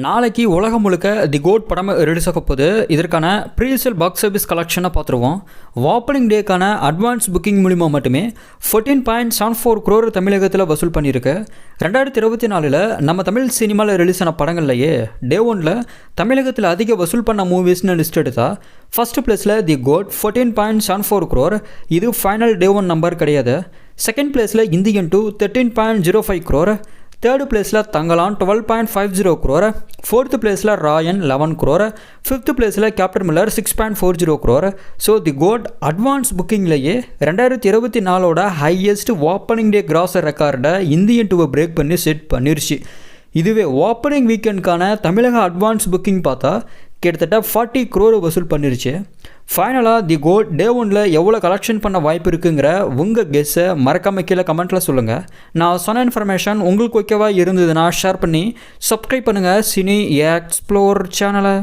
நாளைக்கு உலகம் முழுக்க தி கோட் படம் ரிலீஸ் ஆக போகுது. இதற்கான ப்ரீசல் பாக்ஸ் ஆஃபீஸ் கலெக்ஷனை பார்த்துருவோம். ஓப்பனிங் டேக்கான அட்வான்ஸ் புக்கிங் மூலிமா மட்டுமே fourteen point seven four crore தமிழகத்தில் வசூல் பண்ணியிருக்கு. ரெண்டாயிரத்தி இருபத்தி நாலில் நம்ம தமிழ் சினிமாவில் ரிலீஸ் ஆன படங்கள்லையே டே ஒனில் தமிழகத்தில் அதிக வசூல் பண்ண மூவிஸ்னு லிஸ்ட் எடுத்தால் ஃபர்ஸ்ட் பிளேஸில் the GOAT fourteen point seven four crore இது ஃபைனல் டே ஒன் நம்பர் கிடையாது. செகண்ட் பிளேஸில் Indian two thirteen point zero five crore third பிளேஸில் Thangalaan twelve point five zero crore fourth பிளேஸில் ராயன் லெவன் குரோர் ஃபிஃப்த்து பிளேஸில் Captain Miller six point four zero crore so the GOAT advance புக்கிங்லேயே ரெண்டாயிரத்தி இருபத்தி நாலோட highest opening day grosser ரெக்கார்டை Indian டூவை break பண்ணி set பண்ணிருச்சு. இதுவே ஓப்பனிங் வீக்கெண்ட்கான தமிழக அட்வான்ஸ் புக்கிங் பார்த்தா கிட்டத்தட்ட ஃபார்ட்டி க்ரோர் வசூல் பண்ணிருச்சு. ஃபைனலாக தி கோட் டே ஒனில் எவ்வளோ கலெக்ஷன் பண்ண வாய்ப்பு இருக்குங்கிற உங்கள் கெஸ்ஸை மறக்காம கீழே கமெண்ட்டில் சொல்லுங்கள் நான் சொன்ன இன்ஃபர்மேஷன் உங்களுக்கு ஓகேவாக இருந்ததுன்னா ஷேர் பண்ணி சப்ஸ்கிரைப் பண்ணுங்கள் சினி எக்ஸ்ப்ளோர் சேனலை